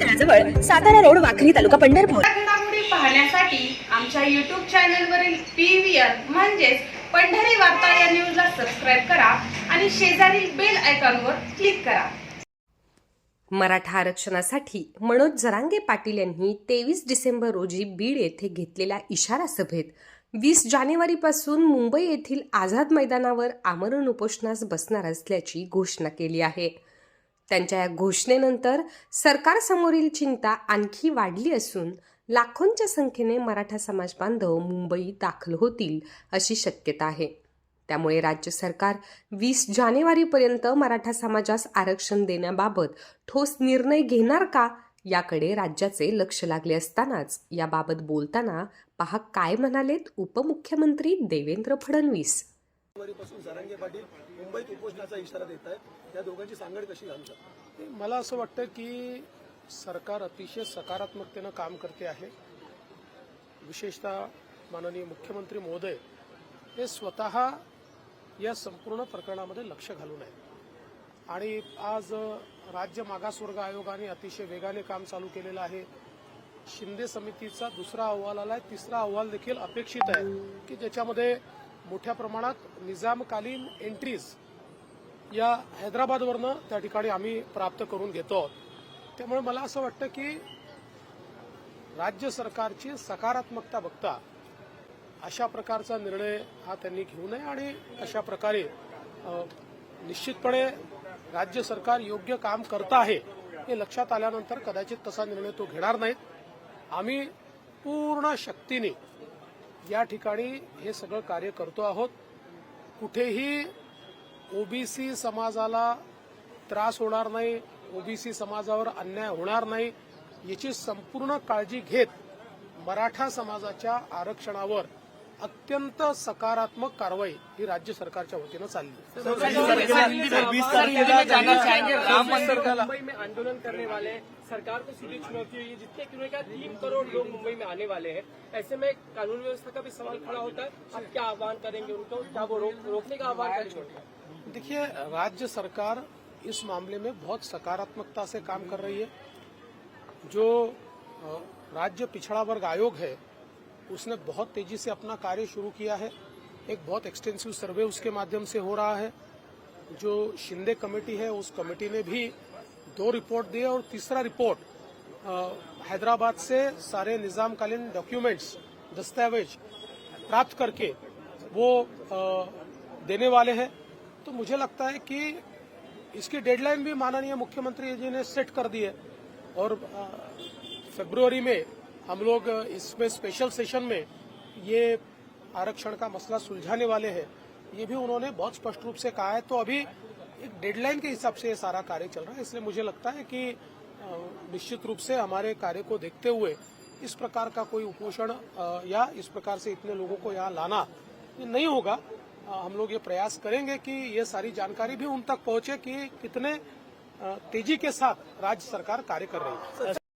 तळाजवळ Satara road Wakhari तालुका पंढरपूर. पाहण्यासाठी आमच्या YouTube चॅनलवरील पी व्ही आर म्हणजेच पंढरी वार्ता या न्यूजला सबस्क्राईब करा आणि शेजारील बेल आयकॉनवर क्लिक करा. मराठा आरक्षणासाठी मनोज जरांगे पाटील यांनी तेवीस डिसेंबर रोजी बीड येथे घेतलेल्या इशारा सभेत वीस जानेवारीपासून मुंबई येथील आझाद मैदानावर आमरण उपोषणास बसणार असल्याची घोषणा केली आहे. त्यांच्या या घोषणेनंतर सरकारसमोरील चिंता आणखी वाढली असून लाखोंच्या संख्येने मराठा समाज बांधव मुंबईत दाखल होतील अशी शक्यता आहे. त्यामुळे राज्य सरकार वीस जानेवारीपर्यंत मराठा समाजास आरक्षण देण्याबाबत ठोस निर्णय घेणार का याकडे राज्याचे लक्ष लागले असतानाच याबाबत बोलताना पहा काय म्हणालेत उपमुख्यमंत्री देवेंद्र फडणवीस. जानेवारीपासून सरांगे पाटील मुंबईत उपोषणाचा इशारा देत आहेत या दोघांची सांगड कशी घालतात मला असं वाटतं की सरकार अतिशय सकारात्मकतेनं काम करते आहे. विशेषतः माननीय मुख्यमंत्री महोदय हे स्वतः या संपूर्ण प्रकरणामध्ये लक्ष घालून आहेत. आणि आज राज्य मागासवर्ग आयोगाने अतिशय वेगाने काम चालू केलेलं आहे. शिंदे समितीचा दुसरा अहवाल आला आहे तिसरा अहवाल देखील अपेक्षित आहे की ज्याच्यामध्ये मोठ्या प्रमाणात निजामकालीन एंट्रीज या हैदराबादवरनं त्या ठिकाणी आम्ही प्राप्त करून घेतो आहोत. त्यामुळे मला असं वाटतं की राज्य सरकारची सकारात्मकता बघता अशा प्रकारचा निर्णय हा त्यांनी घेऊ नये आणि अशा प्रकारे निश्चितपणे राज्य सरकार योग्य काम करत आहे हे लक्षात आल्यानंतर कदाचित तसा निर्णय तो घेणार नाहीत. आम्ही पूर्ण शक्तीने या ठिकाणी हे सगळं कार्य करतो आहोत. कुठेही ओबीसी समाजाला त्रास होणार नाही ओबीसी समाजावर अन्याय होणार नाही याची संपूर्ण काळजी घेत मराठा समाजाच्या आरक्षणावर अत्यंत सकारात्मक कारवाई ही राज्य सरकारच्या वतीनं चालली मुंबई में आंदोलन करने वाले सरकार को सीधी चुनौती हुई है जितने क्योंकि क्या तीन करोड़ लोग मुंबई में आने वाले हैं ऐसे में कानून व्यवस्था का भी सवाल खड़ा होता है आप क्या आह्वान करेंगे उनको क्या वो रोकने का आह्वान करेंगे देखिए राज्य सरकार इस मामले में बहुत सकारात्मकता से काम कर रही है जो राज्य पिछड़ा वर्ग आयोग है उसने बहुत तेज़ी से अपना कार्य शुरू किया है। एक बहुत एक्सटेंसिव सर्वे उसके माध्यम से हो रहा है। जो शिंदे कमेटी है उस कमेटी ने भी दो रिपोर्ट दिए और तीसरा रिपोर्ट हैदराबाद से सारे निजामकालीन डॉक्यूमेंट्स दस्तावेज़ प्राप्त करके वो अ, देने वाले हैं। तो मुझे लगता है कि इसकी डेडलाइन भी माननीय मुख्यमंत्री जी ने सेट कर दी है और फरवरी में हम लोग इसमें स्पेशल सेशन में ये आरक्षण का मसला सुलझाने वाले हैं। ये भी उन्होंने बहुत स्पष्ट रूप से कहा है। तो अभी एक डेडलाइन के हिसाब से ये सारा कार्य चल रहा है। इसलिए मुझे लगता है कि निश्चित रूप से हमारे कार्य को देखते हुए इस प्रकार का कोई उपोषण या इस प्रकार से इतने लोगों को यहाँ लाना ये नहीं होगा। हम लोग ये प्रयास करेंगे कि ये सारी जानकारी भी उन तक पहुँचे कि कितने तेज़ी के साथ राज्य सरकार कार्य कर रही है।